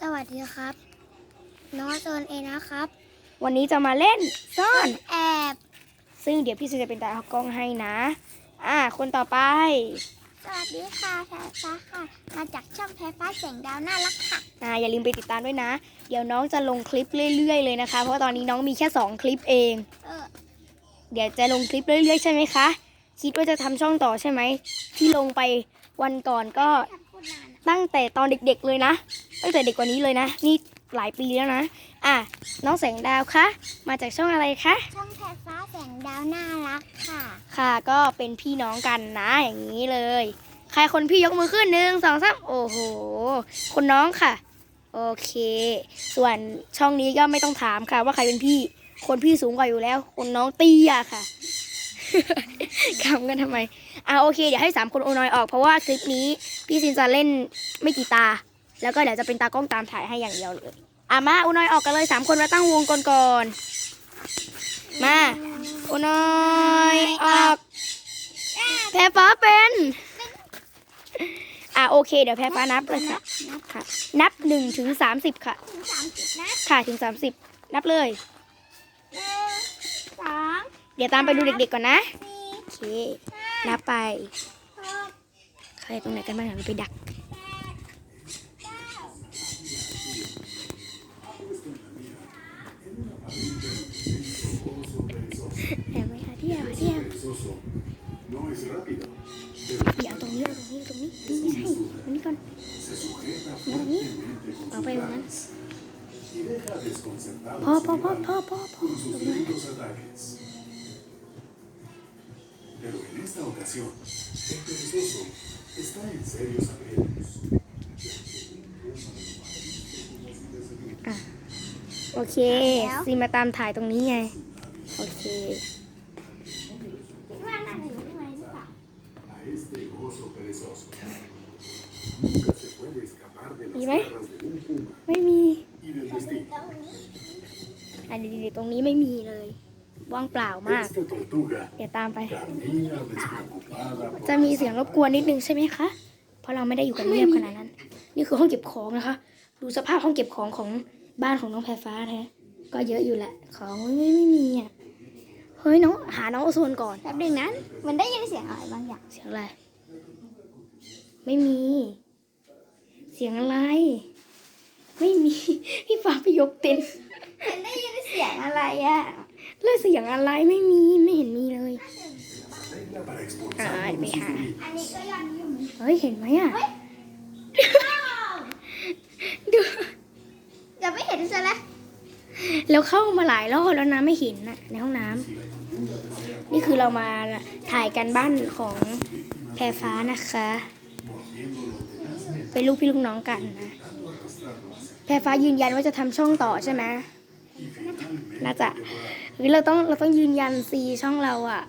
สวัสดีครับ น้องโซนเองนะครับ วันนี้จะมาเล่นซ่อนแอบ ซึ่งเดี๋ยวพี่ซูจะเป็นตาเอากล้องให้นะ อ่า คนต่อไป สวัสดีค่ะแพรฟ้าค่ะ มาจากช่องแพรฟ้าเสียงดาวน่ารักค่ะ อ่าอย่าลืมไปติดตามด้วยนะ เดี๋ยวน้องจะลงคลิปเรื่อย ๆ เลยนะคะ เพราะว่าตอนนี้น้องมีแค่ 2 คลิปเอง เออเดี๋ยวจะลงคลิปเรื่อยๆใช่ไหมคะ คิดว่าจะทำช่องต่อใช่ไหม ที่ลงไปวันก่อนก็ทำพูดนานอะตั้งแต่ตอนเด็กๆเลยนะ ตั้งแต่เด็กกว่านี้เลยนะ นี่หลายปีแล้วนะ อะ น้องแสงดาวคะ มาจากช่องอะไรคะ ช่องแพรฟ้าเสียงดาวน่ารักค่ะ ค่ะก็เป็นพี่น้องกันนะอย่างนี้เลย ใครคนพี่ยกมือขึ้นหนึ่งสองสามโอ้โห คนน้องค่ะ โอเค ส่วนช่องนี้ก็ไม่ต้องถามค่ะ ว่าใครเป็นพี่ คนพี่สูงกว่าอยู่แล้ว คนน้องเตี้ยค่ะขำกันทำไม อะโอเค เดี๋ยวให้สามคนโอนอยออกเพราะว่าคลิปนี้พี่ซินจะเล่นไม่กี่ตา แล้วก็เดี๋ยวจะเป็นตากล้องตามถ่ายให้อย่างเดียวเลยอะมาโอนอยออกกันเลยสามคนมาตั้งวงก่อนก่อนๆมาโอนอยออกแพ้ฟ้าเป็นอะโอเค เดี๋ยวแพ้ฟ้านับเลยค่ะนับค่ะ นับหนึ่งถึงสามสิบค่ะถึงสามสิบนะค่ะถึงสามสิบนับเลยหนึ่งสองเดี๋ยวตามไปดูเด็กๆก่อนนะสี่โอเคนับไปหกใครตรงไหนกันบ้างเดี๋ยวเราไปดัก แปดเก้า แอบไหมคะเที่ยว เที่ยว No es rápido, เดี๋ยวตรงนี้เอาตรงนี้ตรงนี้นี่ไม่ใช่ตรงนี้ก่อน se sujeta ตรงนี้ fuertemente con เอาไป sus ตรงนั้น garras y deja desconcertados พอพอ a พอ sus พอพอพอ con sus violentos ataques. Pero en esta ocasión, el perezoso está en serios aprietos. โอเคซีมาตามถ่ายตรงนี้ไง โอเค คิดว่าน่าจะอยู่ข้างในหรือเปล่า A este oso perezoso nunca se puede escapar de las ¿Y ve? garras de un puma ไม่มี y del destino. ตรงนี้อันนี้ตรงนี้ไม่มีเลย ว่างเปล่ามาก Esta tortuga เดี๋ยวตามไป camina despreocupada por จะมีเสียงรบกวนนิดนึงใช่ไหมคะ เพราะเราไม่ได้อยู่กันเงียบขนาดนั้น นี่คือห้องเก็บของนะคะ ดูสภาพห้องเก็บของของบ้านของน้องแพรฟ้าแท้ก็เยอะอยู่แหละ ของไม่ไม่มีอะ เฮ้ยน้องหาน้องโอโซนก่อน แป๊บหนึงนะมันได้ยินเสียงอะไรบางอย่าง เสียงอะไร ไม่มีเสียงอะไร ไม่มี พี่ฟ้าไปยกเต็นท์มันได้ยินเสียงอะไรอะแล้วเสียงอะไรไม่มีไม่เห็นมีเลย regla para อ่า expulsar ไป a หา sus enemigos. อันนี้ก็ยังอยู่เฮ้ยเห็นไหมอะดูอย่าไม่เห็นซะแล้วแล้วเข้ามาหลายรอบแล้วนะไม่เห็นนะในห้องน้ำนี่คือเรามาถ่ายกันบ้านของแพรฟ้านะคะ เป็นลูกพี่ลูกน้องกันนะแพรฟ้ายืนยันว่าจะทำช่องต่อใช่ไหมน่าจะหรือเราต้องเราต้องยืนยันซีช่องเราอะ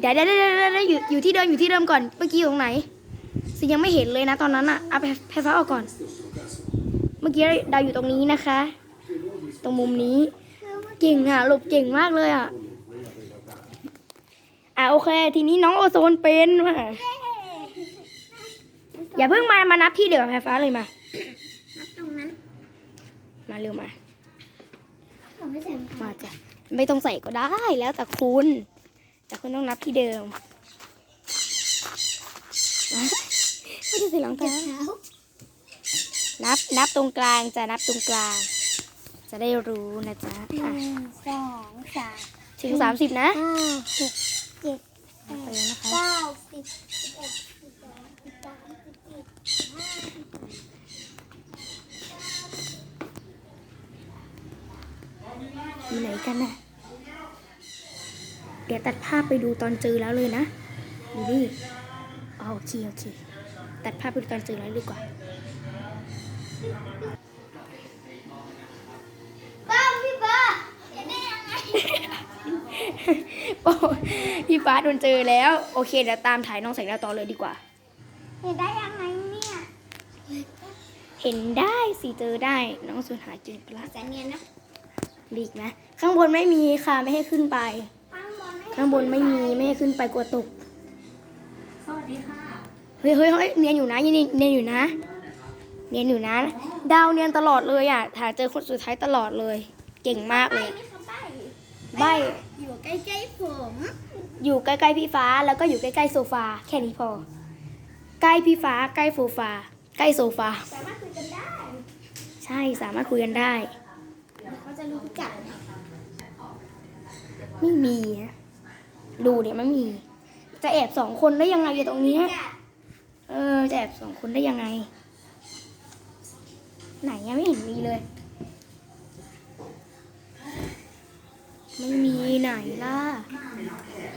เดี๋ยวเดี๋ยวเดี๋ยวเดี๋ยวเดี๋ยวอยู่อยู่ที่เดิมอยู่ที่เดิมก่อนเมื่อกี้อยู่ตรงไหนซียังไม่เห็นเลยนะตอนนั้นอะเอาแพรฟ้าออกก่อน เมื่อกี้ดาวอยู่ตรงนี้นะคะ ตรงมุมนี้เก่งอะหลบเก่งมากเลยอะอะโอเค ทีนี้น้องโอโซนเป็นว่ะ อย่าเพิ่งมามานับที่เดียวกับแพรฟ้าเลยมาตรงนั้นมาเร็วมา ผมไม่ใส่มาจ้ะไม่ต้องใส่ก็ได้แล้วแต่คุณ แต่คุณต้องนับที่เดิมไม่ได้ใส่รองเท้าเท้านับนับตรงกลางจะนับตรงกลาง จะได้รู้นะจ๊ะหอะนึ่งสองสามถึงสามสิบนะห้าหกเจ็ดแปไปดแล้วนะคะเก้าสิบสิบเอ็ดสิบสองสิบสามสิบสี่สิบห้าสิบหก อยู่ไหนกันน่ะ เดี๋ยวตัดภาพไปดูตอนเจอแล้วเลยนะอยู่นี่อ๋อโอเคโอเค ตัดภาพไปดูตอนเจอแล้วดีกว่าป้าพี่ป้าเห็นได้ยังไงโอ้พี่ฟ้าโดนเจอแล้ว โอเคเดี๋ยวตามถ่ายน้องแสงดาวต่อเลยดีกว่า เห็นได้ยังไงเนี่ย เห็นได้สิเจอได้น้องสูญหายจริงปะละแสนเนียนนะ ลีกนะ ข้างบนไม่มีค่ะไม่ให้ขึ้นไปข้างบนไม่ข้างบนไม่มีไม่ให้ขึ้นไปกลัวตก สวัสดีค่ะ เฮ้ยเฮ้ยเฮ้ยเนียนอยู่นะยังเนียนอยู่นะเเนียนอยู่นะ ดาวเนียนตลอดเลยอะหาเจอคนสุดท้ายตลอดเลย เก่งมากเลยไม่เขาใบ้ใบ อยู่ใกล้ๆผม อยู่ใกล้ๆพี่ฟ้าแล้วก็อยู่ใกล้ๆโซฟาแค่นี้พอ ใกล้พี่ฟ้าใกล้โซฟาใกล้โซฟา สามารถคุยกันได้ ใช่สามารถคุยกันได้เขา จะรู้จักไม่มีนะดูเนี่ยไม่มี จะแอบสองคนได้ยังไงอยู่ตรงนี้เออ จะแอบสองคนได้ยังไง ไหนยังไม่เห็นมีเลย ไม่มีไหนล่ะ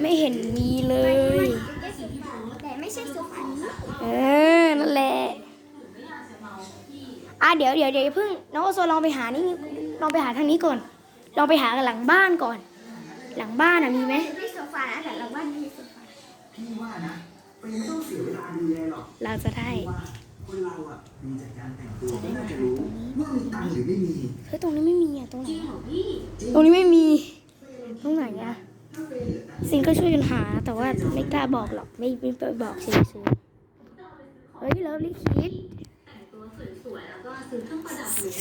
ไม่เห็นมีเลย แต่ไม่ใช่ซฟานี้เออ นั่นแหละอะเดี๋ยวเดี๋ยวเดี๋ยวเพิ่ง น้องโอโซลองไปหานี่ ลองไปหาทางนี้ก่อน ลองไปหาหลังบ้านก่อน หลังบ้านอะมีไหมไม่โซฟานะแต่เราว่าไม่มีโซฟาพี่ว่านะมันยังต้องเสียเวลาดูแลหรอกเราจะได้ว่าคนเราอะดูจากการแต่งตัวก็น่าจะรู้ว่ามีตังค์หรือไม่มีเฮ้ยตรงนี้ไม่มีอะตรงไหนอะตรงนี้ไม่มีตรงไหนอะซินก็ช่วยกันหา แต่ว่าไม่กล้าบอกหรอกไม่ไม่ไปบอกซินซื้อเฮ้ยเลิฟลิคิด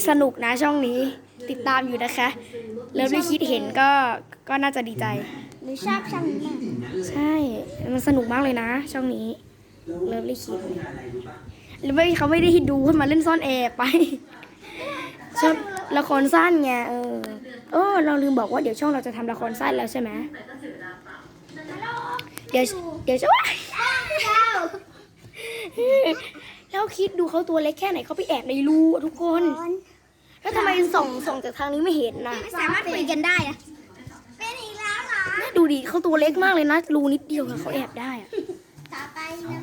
สนุกนะช่องนี้ ติดตามอยู่นะคะเลิฟลิคิดเห็นก็ก็น่าจะดีใจ หรือชอบช่างนี้มากใช่ มันสนุกมากเลยนะ ช่องนี้เลิฟลิคิดงานอะไรรู้ปะหรือไม่เขาไม่ได้ดูให้มาเล่นซ่อนแอบไป ชอบละครสั้นไงเออเออเราลืมบอกว่าเดี๋ยวช่องเราจะทำละครสั้นแล้วใช่ไหมเดี๋ยวเดี๋ยวช่วยเจ้าแล้วคิดดูเขาตัวเล็กแค่ไหนเขาไปแอบในรูอะทุกคน แล้วทำไมส่องส่องจากทางนี้ไม่เห็นน่ะไม่สามารถคุยกันได้อะเป็นอีกแล้วเหรอเนี่ยดูดิเขาตัวเล็กมากเลยนะรูนิดเดียวอะเขาแอบได้อะต่อไป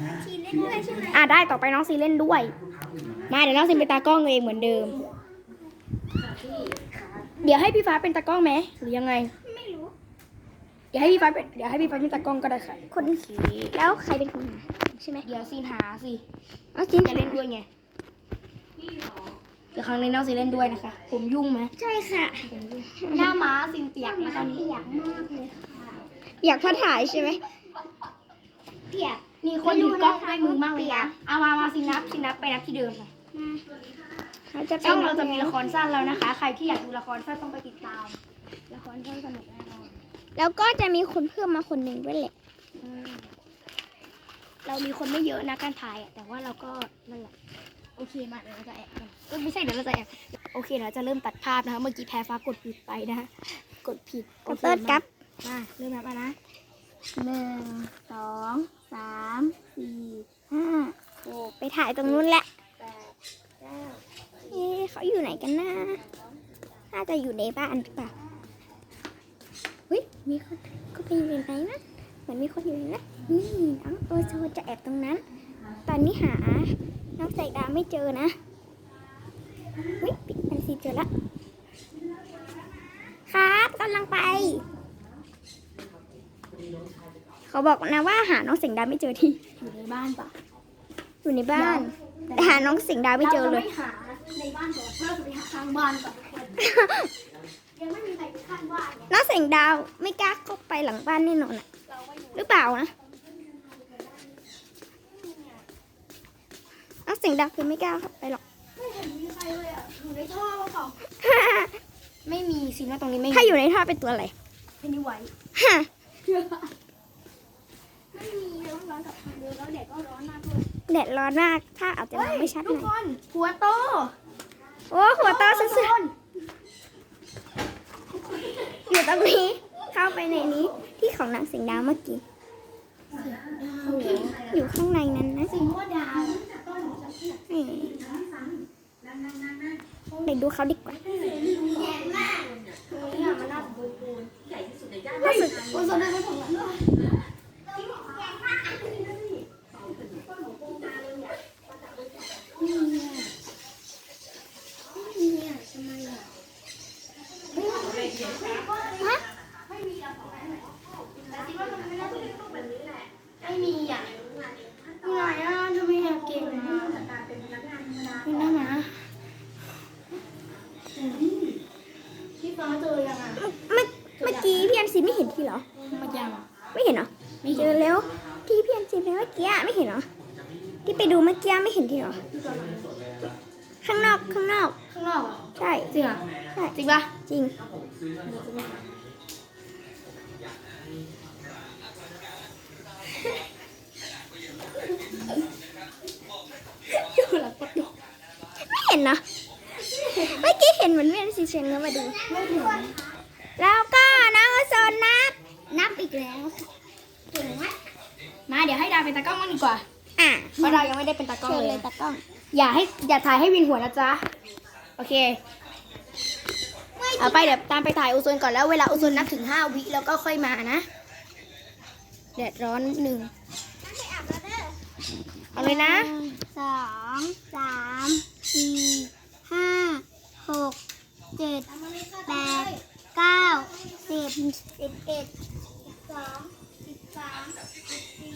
นะทีเล่นด้วยใช่ไหมอะได้ต่อไปน้องซีเล่นด้วย มาเดี๋ยวน้องซีเป็นตากล้องเองเหมือนเดิม เดี๋ยวให้พี่ฟ้าเป็นตากล้องไหมหรือยังไง ไม่รู้ เดี๋ยวให้พี่ฟ้าเป็นเดี๋ยวให้พี่ฟ้าเป็นตากล้องก็ได้ค่ะคนแล้วใครเป็นคนหาใช่ไหมเดี๋ยวซีนหาสิอ๋อจริงจะเล่นด้วยไง เดี๋ยวครั้งนี้น้องซีเล่นด้วยนะคะ ผมยุ่งไหมใช่ค่ะหน้าม้าซีนเปียกนะตอนนี้เปียกมากเลยค่ะอยากพอถ่ายใช่ไหมเปียกมีคนถือกล้องด้วยมือมากเลยนะเอามามาซีนับซีนับไปนับที่เดิมค่ะเขาจะช่องเราจะมีละครสั้นแล้วนะคะ ใครที่อยากดูละครสั้นต้องไปติดตาม ละครสั้นสนุกแน่นอนแล้วก็จะมีคนเพิ่มมาคนหนึ่งด้วยแหละอืมเรามีคนไม่เยอะนะการถ่ายอะแต่ว่าเราก็นั่นแหละ โอเคมาเดี๋ยวเราจะแอบกันเอ้ยไม่ใช่เดี๋ยวเราจะแอบโอเคเดี๋ยวเราจะเริ่มตัดภาพนะคะเมื่อกี้แพ้ฟ้ากดผิดไปนะคะกดผิดโอคเติร์ดครับมาเริ่มนับแล้วนะหนึ่งสองสามสี่ห้าหกไปถ่ายตรงนู้นแหละแปดเก้าเอ๊ะเขาอยู่ไหนกันนะน่าจะอยู่ในบ้านหรือเปล่าเฮ้ยมีคนก็ไปอยู่ไหนนะเหมือนมีคนอยู่นะนี่น้องโอโซจะแอบตรงนั้น ตอนนี้หา น้องใส่ดาวไม่เจอนะเฮ้ยปิดมันสีเจอละ ครับกำลังไป เขาบอกนะว่าหาน้องสิงดาวไม่เจอที่ อยู่ในบ้านปะอยู่ในบ้าน แต่หาน้องสิงดาวไม่เจอเลย ราจะไม่หาในบ้านก่อนเราจะไปหาข้างบ้านก่อนยังไม่มีใครไปข้างบ้านไงน้องสิงดาวไม่กล้าเข้าไปหลังบ้านแน่นอนอะเราไม่รู้ หรือเปล่านะ น้องสิงดาวคือไม่กล้าเข้าไปหรอก ไม่เห็นมีใครเลยอะอยู่ในท่อเปล่าไม่มีสินะตรงนี้ไม่มีถ้าอยู่ในท่อเป็นตัวอะไรเพนนีไว้ฮะไม่มีร้อนร้อนกับเดือแล้วแดดก็ร้อนมากด้วยแดดร้อนมาก ถ้าอาจจะมองไม่ชัดหทุกน่คอยนหัวโตโอ้หัวโตสุดทุกคนๆอยู่ตรงนี้ เข้าไปในนี้ ที่ของนางสิงดาวเมื่อกี้ อยู่ข้างในนั้นนะสิงว่าดาวอืม ไปดูเขาดีกว่าตรงนี้อ่าจะปูปูนสึกปูนโซนได้ไม่ถึงแล้วฮะไม่มีอะ ไปเมื่อกี้ไม่เห็นเหรอที่ไปดูเมื่อกี้ไม่เห็นที่เหรอ ข้างนอกข้างนอก ข้างนอกเหรอใช่จริงเหรอใช่จริงปะจริง อยู่หลังประตูไม่เห็นนะเมื่อกี้เห็นเหมือนเวียนสีเชียงแล้วมาดูแล้วก็น้องโซนนับ นับอีกแล้วเก่งมากมาเดี๋ยวให้ดาวเป็นตากล้องบ้างดีกว่าอะ เพราะดาวยังไม่ได้เป็นตากล้องเชิญเลเลยย ตากล้องอย่าให้อย่าถ่ายให้วินหัวนะจ๊ะ โอเค เอาไปเดี๋ยวตามไปถ่ายอุโซนก่อนแล้วเวลาอุโซนนับถึงห้าวิแล้วก็ค่อยมานะ แดดร้อนนิดนึงเอาเลยนะ หงสองสามสี่ห้าหกเจ็ดแปดเก้าสิบสิบเอ็ดสิบสองสิบสามสิบสี่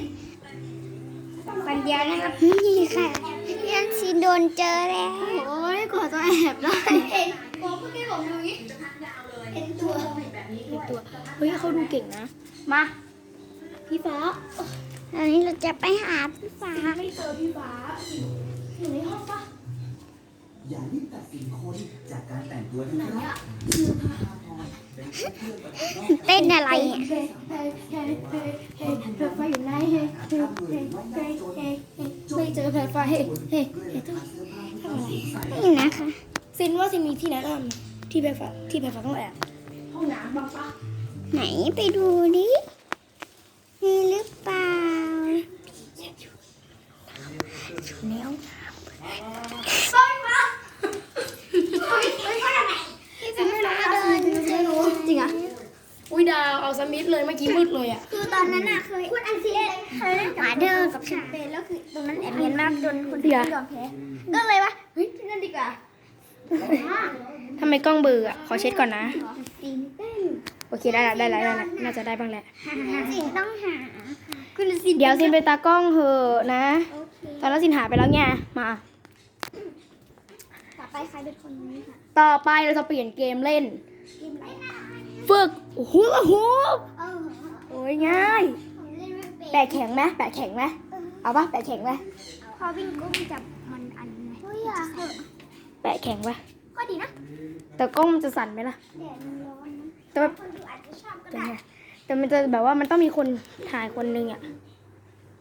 คนเดียวนะครับนี่ค่ะเรียนซีนโดนเจอแล้ว โอ้ยกว่าจะแอบได้ผมเมื่อกี้ผมดูอีกเห็นตัวตัว เฮ้ยเขาดูเก่งนะ มา พี่ฟ้าตอนนี้เราจะไปหาพี่ฟ้า ไม่เจอพี่ฟ้าอยู่ในห้องปะอย่ารีบตัดสินคนจากการแต่งตัวนะครับ เต้นอะไรอะเฮ้ยเฮ้ยไฟอยู่ไหนไม่เจอแพลไฟนี่นะคะซินว่าซินมีที่แนะนำที่แพลไฟที่แพลไฟต้องแอบห้องน้ำบ้างปะไหนไปดูดิมีหรือเปล่า ในห้อง จะไม่รู้เดินเจอหนู จริงอะ อุ้ย ดาวเอาสมิธเลยเมื่อกี้มืดเลยอะ คือตอนนั้นน่ะเคยคุณอันซีเคยเล่นหมาเดินกับฉันเป็นแล้วคือตรงนั้นแอบเนียนมากจนคุณพี่ยอมแพ้ก็เลยว่าเฮ้ยที่นั่นดีกว่าทำไมกล้องเบืออะขอเช็ดก่อนนะซีนเต้นโอเคได้ละได้ละได้ละน่าจะได้บ้างแหละสินต้องหาคุณสินเดี๋ยวซินไปตากล้องเหอะนะโอเคตอนนั้นซินหายไปแล้วไงมาต่อไปใครเป็นคนนี้ค่ะต่อไปเราจะเปลี่ยนเกมเล่นกินอะไรนะ ฝึกฮูลาฮูปเออโอ้ยง่ายผมเล่นไม่เป็นแปะแข็งไหมแปะแข็งไหมเอาปะแปะแข็งไหมพอวิ่งกุ้งจับมันอันไหมเฮ้ยอะเหอะแปะแข็งไหมก็ดีนะ แต่กล้องมันจะสั่นไหมล่ะแดดมันร้อนนะแต่ว่าคนดูอาจจะชอบก็แต่ได้ไงแต่มันจะแบบว่ามันต้องมีคนถ่ายคนนึงอะ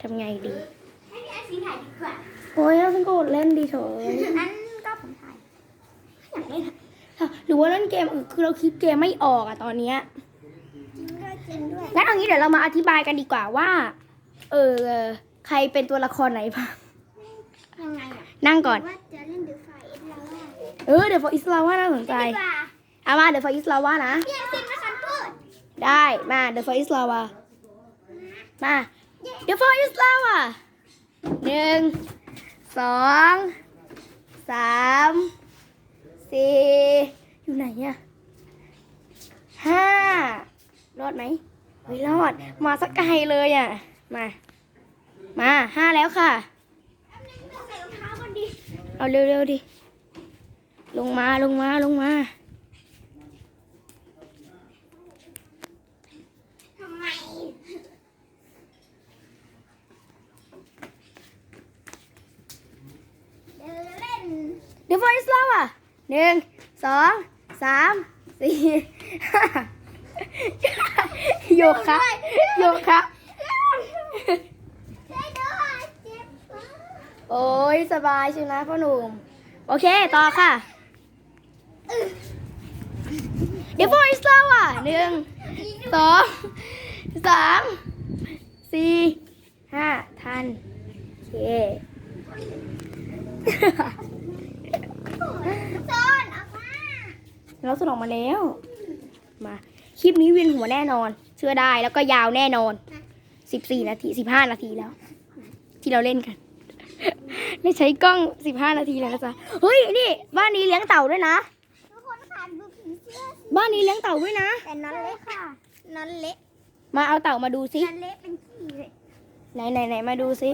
ทำไงดีให้พี่ไอซีถ่ายดีกว่าโอ้ยแล้วฉันก็อดเล่นดีเถอะนั้นก็ผมถ่ายอยากเล่นอะ หรือว่าเล่นเกมอื่นคือเราคิดเกมไม่ออกอะตอนเนี้ยจริงด้วยจริงด้วยงั้นเอางี้เดี๋ยวเรามาอธิบายกันดีกว่าว่า เออใครเป็นตัวละครไหนบ้างยังไงอะนั่งก่อน ว่าจะเล่นเดอะไฟเอ็ดแล้วอะเออเดี๋ยวฟออิสลาว่าน่าสนใจดีกว่าเอามาเดี๋ยวฟออิสลาว่านะพี่ไอซีมาคันพูดได้มาเดี๋ยวฟออิสลาว่ามาเดี๋ยวฟออิสลาว่าหนึ่งสองสาม สี่อยู่ไหนอะห้ารอดไหมไม่รอด มาสักไกลเลยอะมา มาห้าแล้วค่ะใส่รองเท้าก่อนดิเอาเร็วๆดิ ลงมาลงมาลงมาทำไมเดินเล่นเดี๋ยวฟอร์สลาอะ หนึ่งสองสามสี่ห้าโยคะโยคะช่วยด้วยเจ็บโอ้ยสบายใช่ไหมพ่อหนุ่มโอเค ต่อค่ะเดี๋ยวฟอร์สลาอะหนึ่งสองสามสี่ห้าทันโอเค โซนออกมาเราสนออกมาแล้ว มา คลิปนี้เวียนหัวแน่นอน เชื่อได้แล้วก็ยาวแน่นอนสิบสี่นาทีสิบห้านาทีแล้ว ที่เราเล่นกันได้ใช้กล้องสิบห้านาทีแล้วนะจ๊ะเฮ้ยนี่ บ้านนี้เลี้ยงเต่าด้วยนะทุกคนค่ะดูผีเสื้อสิบ้านนี้เลี้ยงเต่าด้วยนะ แต่นอนเละค่ะนอนเละมาเอาเต่ามาดูซินอนเละเป็นขี้เลยไหนไหนไหนมาดูซิ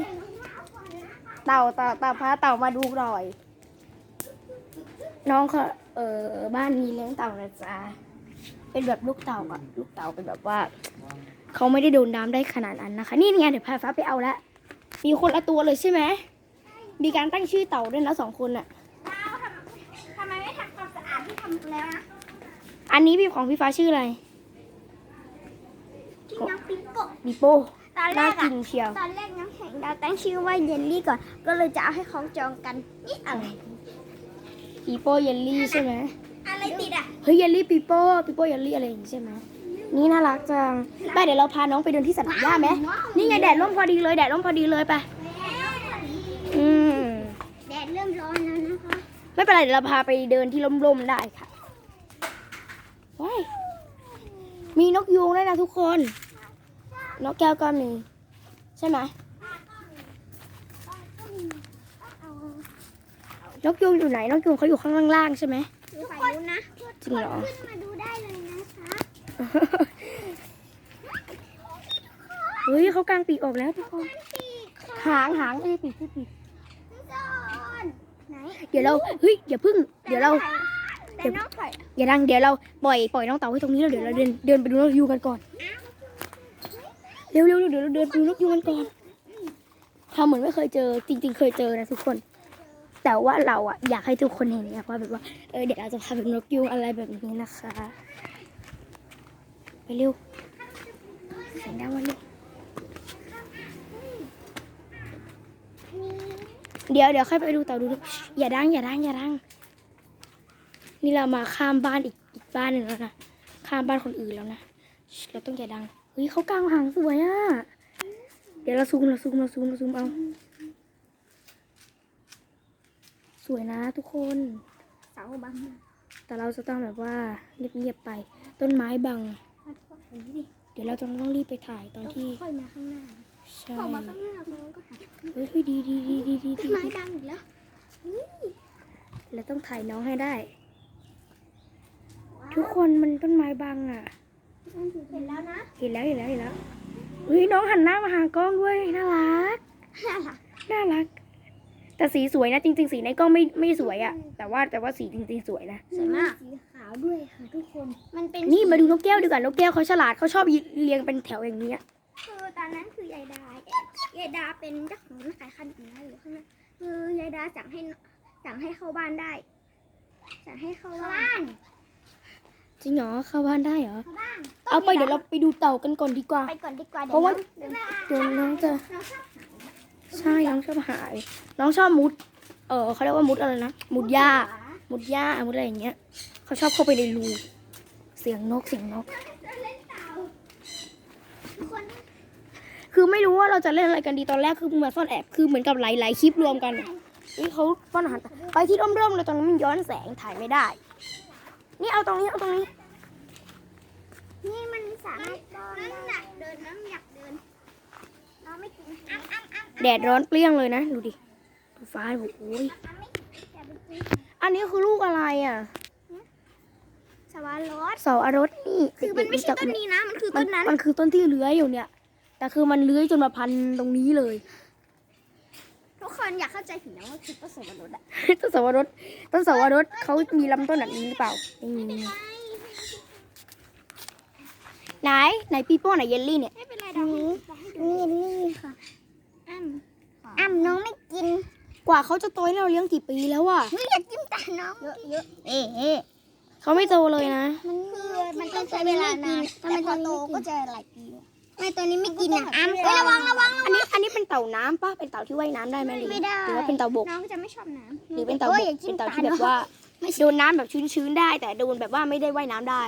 เต่าเต่าเต่าพาเต่ามาดูหน่อย น้องเขาเออบ้านนี้เลี้ยงเต่านะจ๊ะเป็นแบบลูกเต่าอะลูกเต่าเป็นแบบว่าเขาไม่ได้โดนน้ำได้ขนาดนั้นนะคะ นี่ไงเดี๋ยวพาฟ้าไปเอาละมีคนละตัวเลยใช่ไหมมีการตั้งชื่อเต่าด้วยนะสองคนอะเราทำทำไมไม่ทำความสะอาดที่ทำแล้วนะอันนี้พี่ของพี่ฟ้าชื่ออะไรที่น้องปิ๊กโกะบิโป้ตอนแรน่ากอะกินเชียวตอนแรกน้ำแข็งดาวตั้งชื่อว่าเยลลี่ก่อน ก็เลยจะเอาให้เขาจองกันนี่อะไร ปีโป้เยลลี่ใช่ไหมอะไรติดอะเฮ้ยเยลลี่ปีโป้ปีโป้เยลลี่อะไรอย่างงี้ใช่ไหมนี่น่ารักจังไปเดี๋ยวเราพาน้องไปเดินที่สนามหญ้าไหมนี่ไงแดดร่มพอดีเลยแดดร่มพอดีเลยไปอืมแดดเริ่มร้อนแล้วนะคะไม่เป็นไรเดี๋ยวเราพาไปเดินที่ร่มๆได้ค่ะว้ายมีนกยูงด้วยนะทุกคน นกแก้วก็มี ใช่ไหม นกยูงอยู่ไหนนกยูงเขาอยู่ข้างล่างๆใช่ไหมดูไฟนู้นนะจริงเหรอขึ้นมาดูได้เลยนะคะเฮ้ยเขากางปีกออกแล้วทุกคนปีกค่ะหางหางไม่ใช่ปีกไม่ใช่ปีกจอนไหนเดี๋ยวเราเฮ้ยอย่าพึ่ง เดี๋ยวเราแต่น้องไข่อย่าดังเดี๋ยวเราปล่อยปล่อยน้องเต่าไว้ตรงนี้แล้วเดี๋ยวเราเดินเดินไปดูนกยูงกันก่อนเร็วเร็วเร็วเดี๋ยวเราเดินไปดูนกยูงกันก่อนทำเหมือนไม่เคยเจอจริง ๆ เคยเจอนะทุกคน แต่ว่าเราอะอยากให้ทุกคนเห็นอยากว่าแบบว่าเออเดี๋ยวเราจะพาไปดูนกยูงอะไรแบบนี้นะคะ ไปเร็วเสียงดังมาเร็วเดี๋ยวเดี๋ยวค่อยไปดูเต่าดูนกอย่าดังอย่าดังอย่าดังนี่เรามาข้ามบ้านอีกอีกบ้านหนึ่งแล้วนะข้ามบ้านคนอื่นแล้วนะเราต้องอย่าดังเฮ้ยเขากางหางสวยอะเดี๋ยวเราซูมเราซูมเราซูมเราซูมเอา สวยนะทุกคนเสาบังแต่เราจะต้องแบบว่าเงียบๆไป ต้นไม้บังมาพวกนี้ดิเดี๋ยวเราจะต้องรีบไปถ่ายตอนที่ค่อยมาข้างหน้าใช่พอมาข้างหน้ามันก็หายเฮ้ยเฮ้ยดีดีดีดีดีต้นดีไม้ดังอีกแล้วเราต้องถ่ายน้องให้ได้ ทุกคนมันต้นไม้บังอะ เห็นแล้วนะเห็นแล้วเห็นแล้วเห็นแล้วเฮ้ยน้องหันหน้ามาหากล้องด้วยน่ารักน่ารัก แต่สีสวยนะ จริง ๆ สีในกล้องไม่ไม่สวยอะแต่ว่าแต่ว่าสีจริง ๆ สวยนะสวยมาก สีขาวด้วยค่ะทุกคน มันเป็นนี่มาดูนกแก้วดีกว่านกแก้วเขาฉลาดเขาชอบเรียงเป็นแถวอย่างนี้อะคือตอนนั้นคือยายดายายดาเป็นเจ้าของร้านขายขนมนะอยู่ข้างหน้าคือยายดาสั่งให้สั่งให้เข้าบ้านได้ สั่งให้เข้าบ้านจริงเหรอเข้าบ้านได้เหรอเข้าบ้านเอาไปเดี๋ยวเราไปดูเต่ากันก่อนดีกว่า ไปก่อนดีกว่าเพราะว่าเดี๋ยวเดี๋ยวน้องจะน้องชอบ ใช่น้องชอบหาย น้องชอบมุด เออเขาเรียกว่ามุดอะไรนะ มุดหญ้า มุดหญ้า มุดอะไรอย่างเงี้ย เขาชอบเข้าไปในรู เสียงนก เสียงนกเล่นเต่าทุกคนคือไม่รู้ว่าเราจะเล่นอะไรกันดีตอนแรกคือมาซ่อนแอบ คือเหมือนกับหลายๆคลิปรวมกันอะนี่เขาซ่อนอาหารไปที่ร่มๆเลยตรงนั้นมันย้อนแสงถ่ายไม่ได้ นี่เอาตรงนี้เอาตรงนี้ นี่มันสามารถน้ำหนักเดินน้ำอยากเดินน้องไม่กินอ้ำอ้ำอ้ำ แดดร้อนเปรี้ยงเลยนะ ดูดิดูฟ้าโอ้โหยอ้ำไม่อย่าไปกินอันนี้คือลูกอะไรอะสวารสเสาอารสนี่คือมันไม่ใช่ต้นนี้นะ มันคือมัต้นนนั้น มันคือต้นที่เลื้อยอยู่เนี่ย แต่คือมันเลื้อยจนมาพันตรงนี้เลย ทุกคนอยากเข้าใจผิดนะว่าคือต้นสวรสอะต้นเสาวรสต้นเสาวรสเขามีลำต้นแบบนี้หรือเปล่าไม่มีไหนไหนปีโป้ไหนเยลลี่เนี่ยไม่เป็นไรดอกนี่นี่ค่ะ อ้ำอ้ำน้องไม่กินกว่าเขาจะโตให้เราเลี้ยงกี่ปีแล้วอะเฮ้ยอย่าจิ้มตาน้องเยอะเยอะเอ๊ะเขาไม่โตเลยนะ มันคือมันต้องใช้เวลานานแต่พอโตก็จะหลายปีไม่ตัวนี้ไม่กินนะอ้ำระวังระวังอันนี้อันนี้เป็นเต่าน้ำปะเป็นเต่าที่ว่ายน้ำได้ไหมหรือไม่ได้หรือว่าเป็นเต่าบกน้องจะไม่ชอบน้ำหรือเป็นเต่าบกเป็นเต่าที่แบบว่าโดนน้ำแบบชื้นๆได้ แต่โดนแบบว่าไม่ได้ว่ายน้ำได้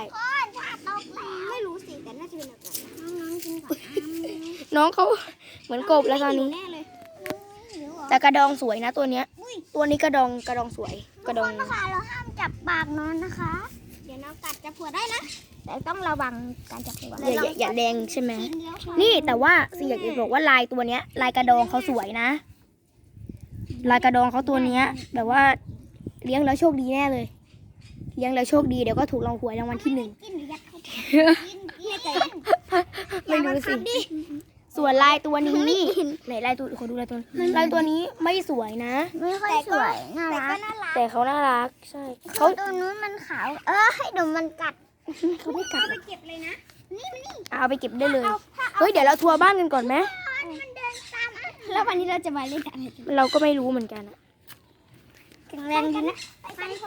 ไม่รู้สิแต่น่าจะเป็นแบบนั้นน้องๆกินก่อน น้องเขาเหมือนกบแล้วตอนนี้แน่เลยแต่กระดองสวยนะตัวเนี้ย ตัวนี้กระดองกระดองสวย กระดองนะคะเราห้ามจับปากน้องนะคะ เดี๋ยวน้องกัดจะผัวได้นะแต่ต้องระวังการจับตัวอย่าอย่าอย่าแรงใช่ไหมนี่แต่ว่าสิอยากจะบอกว่าลายตัวเนี้ย ลายกระดองเขาสวยนะ ลายกระดองเขาตัวเนี้ยแบบว่าเลี้ยงแล้วโชคดีแน่เลย เลี้ยงแล้วโชคดีเดี๋ยวก็ถูกรางหวยรางวัลที่หนึ่งกินหรือยัดเข้ากินกินใจไม่รู้สิ ส่วนลายตัวนี้ ไหนลายตัวขอดูลายตัวลายตัวนี้ไม่สวยนะ ไม่ค่อยสวยน่ารักแต่เขาน่ารักใช่เขาเขาตัวนู้นมันขาว เออให้ดูมันกัดเขาไม่กัดหรอกเก็บเลยนะนี่มันนี่เอาไปเก็บได้เลยเอาถ้าเอาเฮ้ยเดี๋ยวเราทัวร์บ้านกันก่อนไหมมันเดินตามอะแล้ววันนี้เราจะมาเล่นอะไรกันเราก็ไม่รู้เหมือนกันอะแข็งแรงดีนะไปกันนี่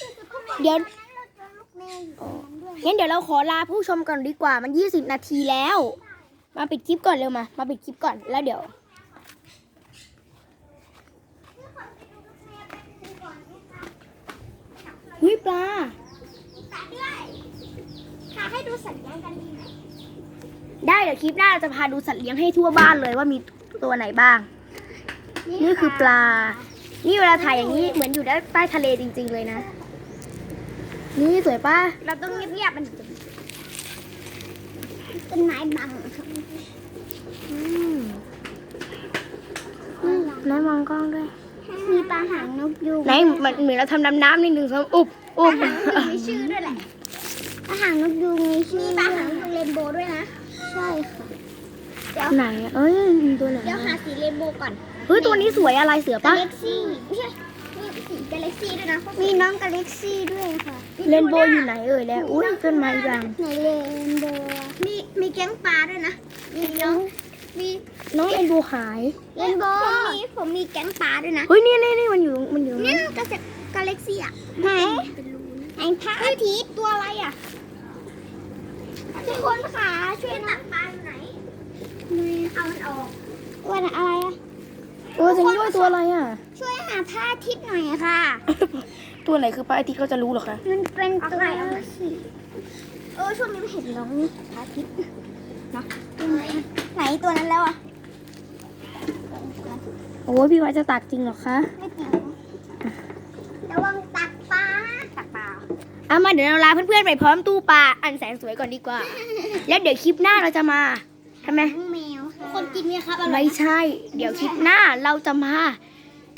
คือจุดข้างบนเดี๋ยวนั้นเราเจอลูกแมวอยู่ตรงนั้นด้วยงั้นเดี๋ยวเราขอลาผู้ชมก่อนดีกว่ามัน 20 นาทีแล้ว มาปิดคลิปก่อนเร็วมา มาปิดคลิปก่อนแล้วเดี๋ยวเฮ้ยปลาตาด้วยพาให้ดูสัญญาณกันดีไหมได้เดี๋ยวคลิปหน้าเราจะพาดูสัตว์เลี้ยงให้ทั่วบ้านเลยว่ามีตัวไหนบ้าง นี่คือปลา นี่เวลาถ่ายอย่างนี้เหมือนอยู่ใต้ทะเลจริง ๆ เลยนะ นี่สวยป้าเราต้องเงียบๆมันถึงต้นไม้บัง อืม อืมน้ำมองกล้องด้วย มีปลาหางนกยูงไหนเหมือนเหมือนเราทำน้ำน้ำนิดนึงสองอุบอุบมีชื่อด้วยแหละปลาหางนกยูงมีชื่อมีปลาหางนกเรนโบว์ด้วยนะ ใช่ค่ะไหนอะเอ้ยมีตัวไหนเดี๋ยวหาอะสีเรนโบว์ก่อนเฮ้ยตัวนี้สวยอะไรเสือกาปะแล็กซี่ไม่ใช่มีสีกาแล็กซี่ด้วยนะมีน้องกาแล็กซี่ด้วยค่ะเรนโบว์อยู่ไหนเอ่ยแล้วอุ้ยต้นไม้บางไหนเรนโบว์มีมีแก๊งปลาด้วยนะ มีน้อง มีน้องเรนโบว์หายเรนโบว์ผมมีผมมีแก๊งปลาด้วยนะเฮ้ยนี่นี่นี่มันอยู่มันอยู่เนี่ยกาแล็กกาแล็กซี่อะไหนไอ้พระอาทิตย์ตัวอะไรอะทุกคนค่ะช่วยตักปลาอยู่ไหนเอามันออกตัวอะไรอะเออจริงด้วยตัวอะไรอะ ช่วยหาพระอาทิตย์หน่อยอะค่ะ ตัวไหนคือพระอาทิตย์เขาจะรู้เหรอคะมันเป็นตัวสีเออช่วงนี้ไม่เห็นน้องพระอาทิตย์ เนาะไหนตัวนั้นแล้วอะโอ้ยพี่ว่าจะตักจริงเหรอคะไม่จริงระวังตักปลาตักปลาอะมาเดี๋ยวเราลาเพื่อนๆไปพร้อมตู้ปลาอันแสนสวยก่อนดีกว่า แล้วเดี๋ยวคลิปหน้าเราจะมาทำไมแมวค่ะคนกินไหมครับอร่อยไม่ใช่ เดี๋ยวคลิปหน้าเราจะมา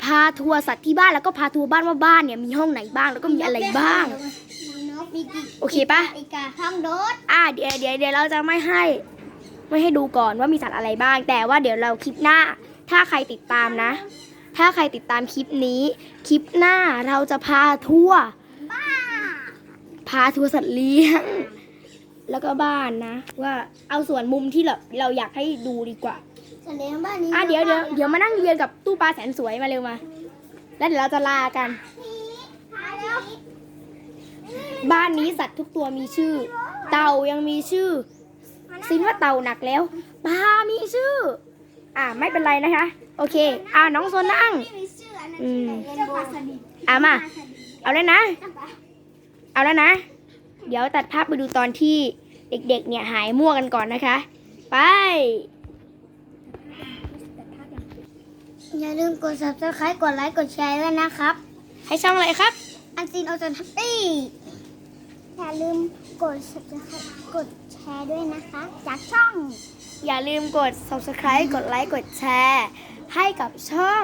พาทัวร์สัตว์ที่บ้านแล้วก็พาทัวร์บ้านว่าบ้านเนี่ยมีห้องไหนบ้างแล้วก็มีอะไรบ้างมีนกมีกี่โอเคปะอีกาห้องโดดอ่าเดี๋ยวเดี๋ยวเดี๋ยวเราจะไม่ให้ ไม่ให้ดูก่อนว่ามีสัตว์อะไรบ้าง แต่ว่าเดี๋ยวเราคลิปหน้า ถ้าใครติดตามนะ ถ้าใครติดตามคลิปนี้ คลิปหน้าเราจะพาทัวร์บ้าพาทัวร์สัตว์เลี้ยง แล้วก็บ้านนะ ว่าเอาส่วนมุมที่เราเราอยากให้ดูดีกว่าสัตว์เลี้ยงบ้านนี้อะเดี๋ยวเดี๋ยวเดี๋ยวมานั่งเรียนกับตู้ปลาแสนสวยมาเร็วมา แล้วเดี๋ยวเราจะลากันพาแล้วบ้านนี้สัตว์ทุกตัวมีชื่อ เต่ายังมีชื่อ ซินว่าเต่าหนักแล้วปลามีชื่อ อ่าไม่เป็นไรนะคะ โอเค อ่าน้องโซนั่งมีชื่ออันนั้นอืมเจ้าปลาสลิดอ่ามาปลาสลิดเอาแล้วนะ เอาแล้วนะ เดี๋ยวตัดภาพไปดูตอนที่เด็กๆ เนี่ยหายมั่วกันก่อนนะคะ ไป อย่าลืมกด subscribe กดไลค์กดแชร์ด้วยนะครับ ให้ช่องอะไรครับ อันซีนโอจนทัปปี้อย่าลืมกด subscribe กด แชร์ด้วยนะคะ จากช่อง อย่าลืมกด subscribe กดไลค์ กดแชร์ ให้กับช่อง